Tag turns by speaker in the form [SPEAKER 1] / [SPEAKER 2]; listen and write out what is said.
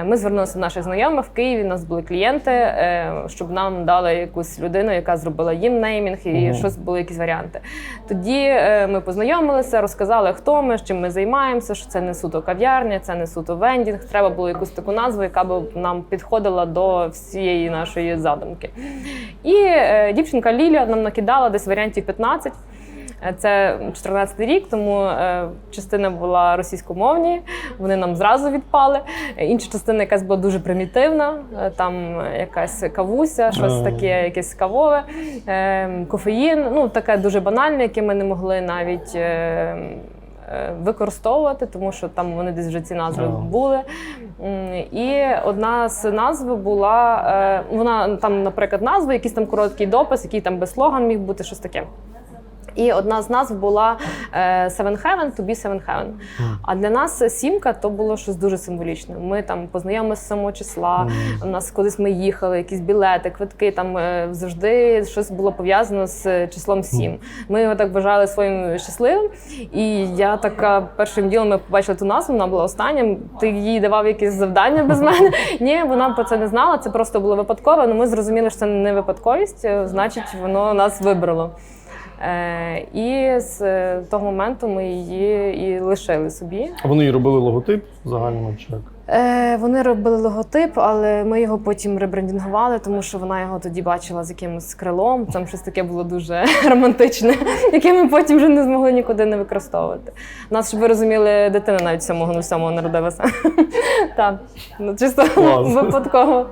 [SPEAKER 1] Е, Ми звернулися до наших знайомих в Києві. У нас були клієнти, е, щоб нам дали якусь людину, яка зробила їм неймінг, і
[SPEAKER 2] Мгм.
[SPEAKER 1] щось були якісь варіанти. Тоді е, ми познайомилися, розказали, хто ми, чим ми займаємося, що це не суто кав'ярня, це не суто вендінг. Треба було якусь таку назву, яка б нам підходила до всієї нашої задумки. І дівчинка Лілія нам накидала десь варіантів 15. Е, Це 14 рік, тому е, частина була російськомовні, вони нам зразу відпали. Е, Інша частина якась була дуже примітивна, там якась кавуся, щось таке, якесь кавове, кофеїн, ну таке дуже банальне, яке ми не могли навіть. Використовувати, тому що там вони десь вже ці назви
[SPEAKER 2] А.
[SPEAKER 1] були. І одна з назв була вона там, наприклад, назва, якийсь там короткий допис, який там без слоган міг бути щось таке. І одна з назв була е, Seven Heaven, to be Seven Heaven. А для нас сімка то було щось дуже символічне. Ми там познайомилися з самого числа. У нас кудись ми їхали, якісь білети, квитки. Там е, завжди щось було пов'язано з числом сім. Ми його так вважали своїм щасливим. І я така першим ділом ми побачили ту назву, вона була останнім. Ти їй давав якісь завдання без мене. Ні, вона про це не знала. Це просто було випадково. Але ми зрозуміли, що це не випадковість, е, значить, воно нас вибрало. Е, і з е, того моменту ми її і лишили собі.
[SPEAKER 2] А вони і робили логотип загальному чи як?
[SPEAKER 1] Е, вони робили логотип, але ми його потім ребрендингували, тому що вона його тоді бачила з якимось крилом. Там щось таке було дуже романтичне, яке ми потім вже не змогли нікуди не використовувати. Нас, щоб ви розуміли, дитина навіть 7.07 народилася. Так, ну чисто випадково.